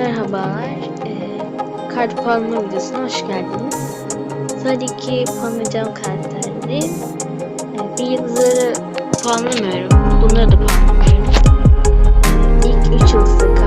Merhabalar. Ee, kart puanlama videosuna hoş geldiniz. Sıradaki puanlayacağım karakterleri ee, bir yıldızları puanlamıyorum. Bunları da puanlamıyorum. Ee, ilk 3 yıldızlı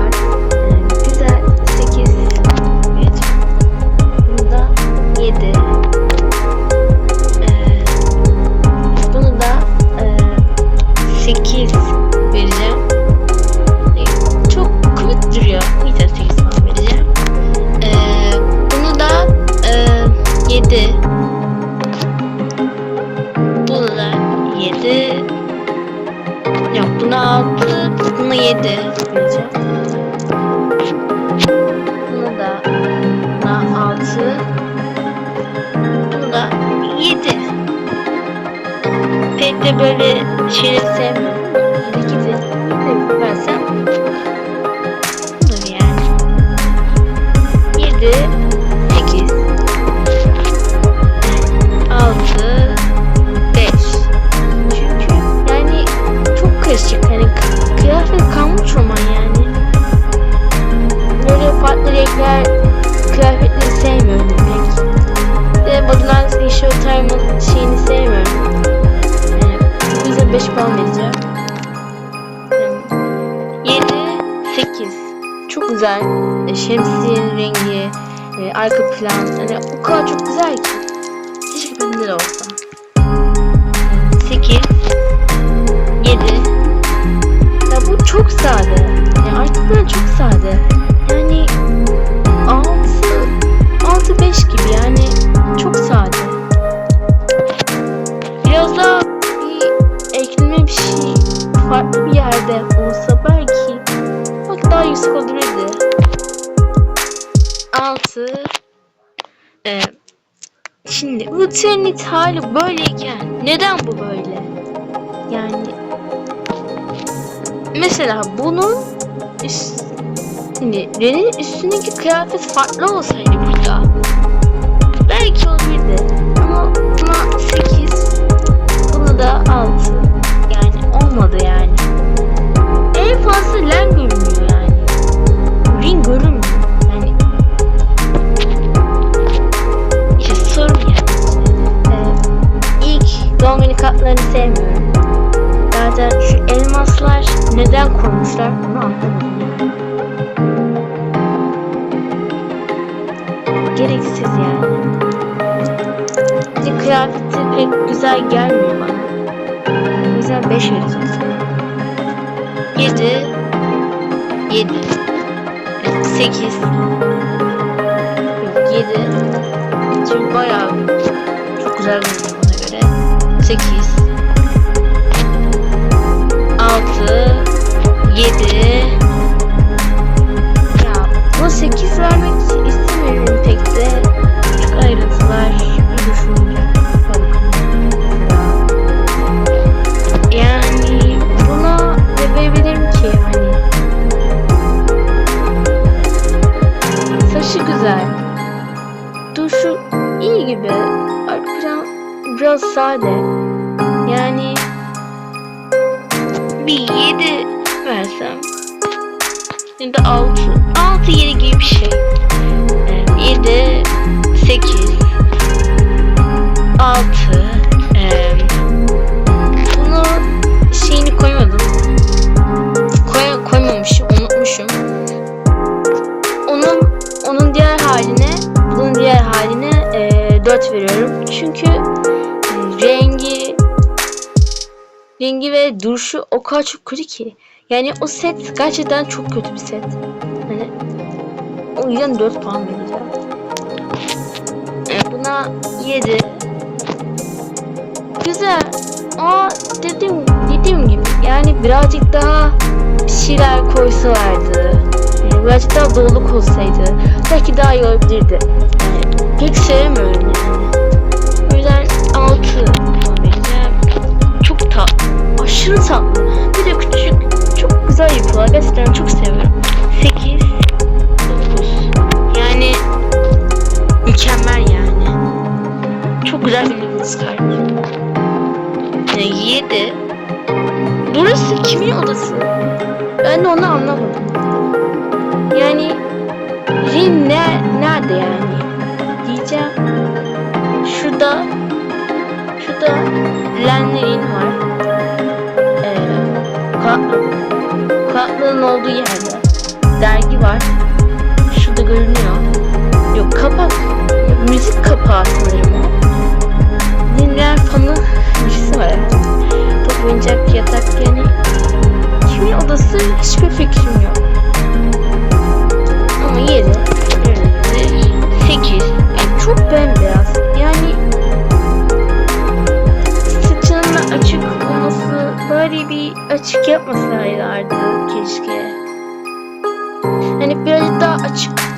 böyle şeyleri sevmiyorum. E, arka plan. Hani o kadar çok güzel ki. Keşke bende de olsa. 8 7 Ya bu çok sade. Yani arka plan çok sade. Yani 6 6 5 gibi yani çok sade. Biraz daha bir ekleme bir şey farklı bir yerde olsa belki bak daha yüksek olabilirdi. 6 ee, Şimdi bu Trinit hali böyleyken neden bu böyle? Yani mesela bunun üst, şimdi Ren'in üstündeki kıyafet farklı olsaydı burada gereksiz yani. Bir kıyafeti pek güzel gelmiyor bana. O yüzden 5 vereceğim sana 7 7 8 7 çünkü bayağı çok güzel görünüyor bana göre. 8 6 7 güzel. Duşu iyi gibi. Arkadan biraz sade. Yani bir 7 versem. Ya da 6 6 7 gibi bir şey. Yani 7 8 duruşu o kadar çok kötü ki. Yani o set gerçekten çok kötü bir set. Hani o yüzden 4 puan vereceğim e, buna 7 güzel. Ama dedim dediğim gibi yani birazcık daha bir şeyler koysalardı e, birazcık daha doluluk olsaydı belki daha iyi olabilirdi. Yani pek sevmiyorum yani. O yüzden 6 aşırı tatlı kulaklığın olduğu yerde dergi var. Şurada görünüyor. Yok kapak. Müzik kapağı sanırım o. Dinler fanı birisi var. Top oyuncak yatak yani. Kimin odası hiçbir fikrim yok.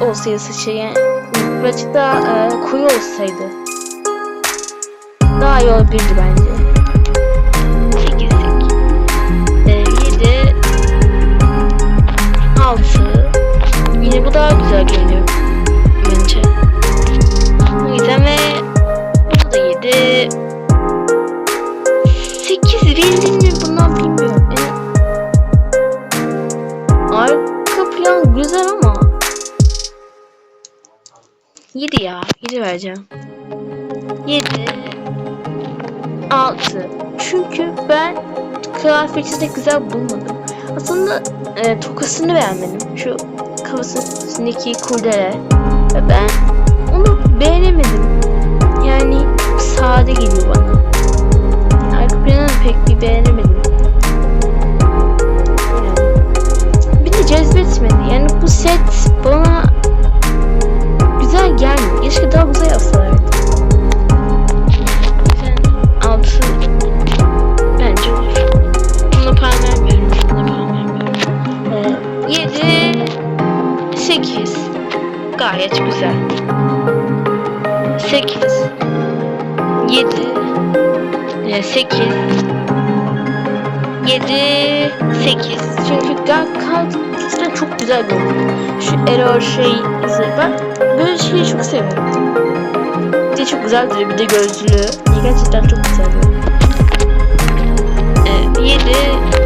Olsaydı yani birazcık daha e, koyu olsaydı daha iyi olabilirdi bence. 7 ya 7 vereceğim. 7 6 Çünkü ben kıyafeti de güzel bulmadım. Aslında e, tokasını beğenmedim. Şu kafasındaki kurdele. Ve ben onu beğenemedim. Yani sade geliyor bana. Arka planını pek bir beğenemedim. 8 7 e, 8 7 8 Çünkü kalktıkça çok güzel görünüyor. Şu error şey ben böyle şeyi çok seviyorum. Bir de çok güzel duruyor. Bir de gözlüğü. Gerçekten çok güzel görünüyor. Ee, 7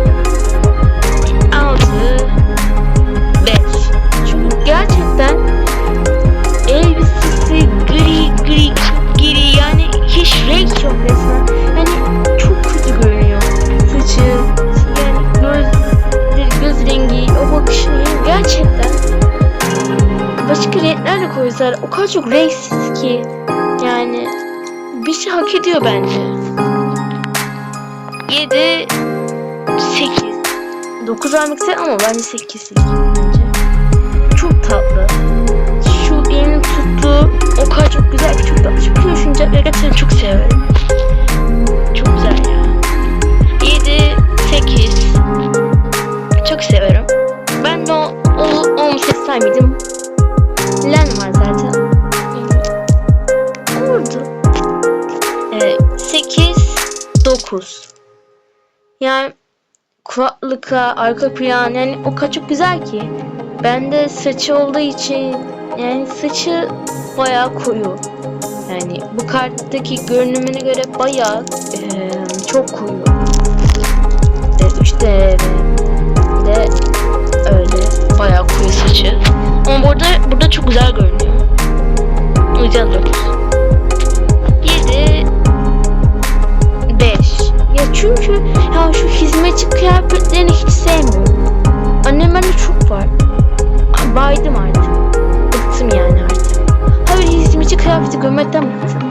çok renksiz ki yani bir şey hak ediyor bence. 7 8 9 vermek istedim ama bence 8 bence. Çok tatlı. Şu elini tuttu. O kadar çok güzel ki çok tatlı. Şu oyuncakları gerçekten çok severim. Çok güzel ya. 7 8 Çok severim. Ben de o, o, o seçsem miydim? Len var 9 Yani kulaklıkla arka plan yani o kadar çok güzel ki. Bende saçı olduğu için yani saçı bayağı koyu. Yani bu karttaki görünümüne göre bayağı eee, çok koyu. E, işte de öyle bayağı koyu saçı. Ama burada burada çok güzel görünüyor. O yüzden çünkü ya şu hizmetçi kıyafetlerini hiç sevmiyorum. Annem bende çok var. Baydım artık. Bıktım yani artık. Hayır hizmetçi kıyafeti görmekten bıktım.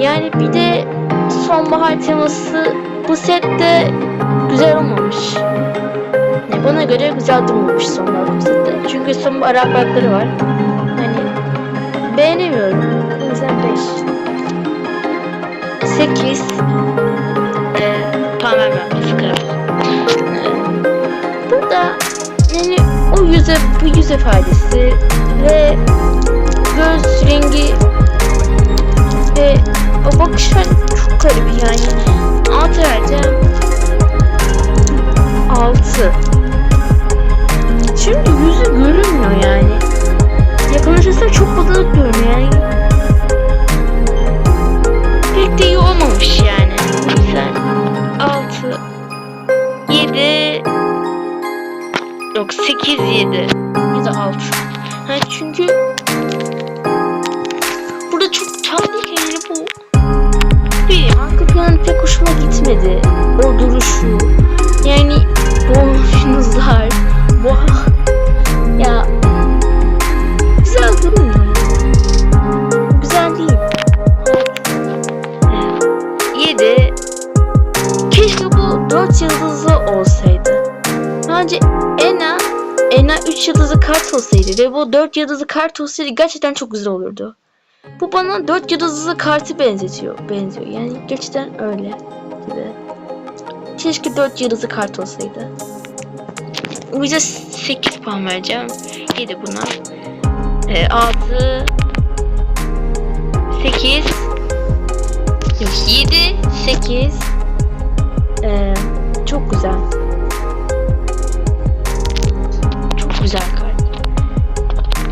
Yani bir de sonbahar teması bu sette güzel olmamış. Yani bana göre güzel durmamış sonbahar sette. Çünkü sonbahar yaprakları var. Hani beğenemiyorum. O yüzden 5. 8 vermem kıyafet. Burada yani o yüze bu yüz ifadesi ve göz rengi ve o bakışlar çok garip yani. Altı vereceğim. Altı. Çünkü yüzü görünmüyor yani. Yakınlaşırsa çok balık görünüyor yani. Yok 8 7 ya da 6. Ha, çünkü burada çok yani bu bir arka planı pek hoşuma gitmedi. O duruşu. Yani boynuzlar. Olsaydı ve bu 4 yıldızlı kart olsaydı gerçekten çok güzel olurdu. Bu bana 4 yıldızlı kartı benzetiyor. Benziyor. Yani gerçekten öyle gibi. Keşke 4 yıldızlı kart olsaydı. Yüzden 8 puan vereceğim. 7 buna. Ee, 6 8 Yok 7 8 ee, Çok güzel.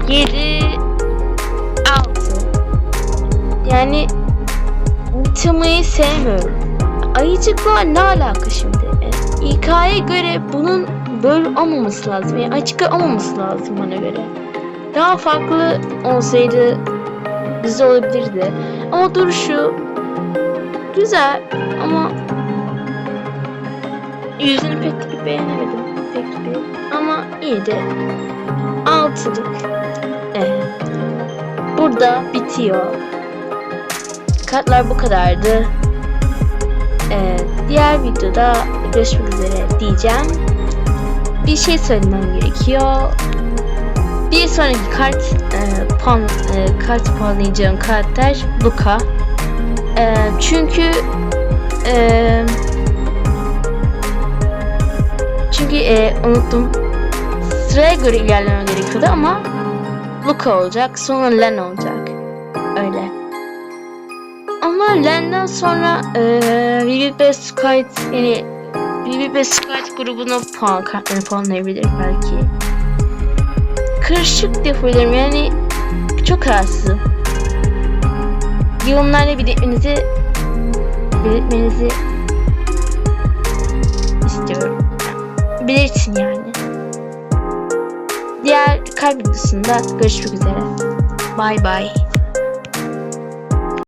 7 6 Yani Tımı'yı sevmiyorum. Ayıcıklar ne alaka şimdi? E, İK'ya göre bunun böyle olmaması lazım. Yani açık olmaması lazım bana göre. Daha farklı olsaydı güzel olabilirdi. Ama duruşu güzel ama yüzünü pek beğenemedim. Bir. Ama iyi de altılık. Evet. Burada bitiyor. Kartlar bu kadardı. Ee, diğer videoda görüşmek üzere diyeceğim. Bir şey söylemem gerekiyor. Bir sonraki kart e, puan, e, kart puanlayacağım karakter Luka. E, çünkü e, çünkü e, unuttum. Sıraya göre ilerlemem gerekiyordu ama Luka olacak. Sonra Len olacak. Öyle. Ama Len'den sonra eee Vivid Best Squad yani Vivid Best Squad grubuna puan kartları puanlayabilir belki. Karışık yapabilirim yani çok kararsızım. Yorumlarda belirtmenizi belirtmenizi Belirtin yani. Diğer kalp videosunda görüşmek üzere. Bye bye.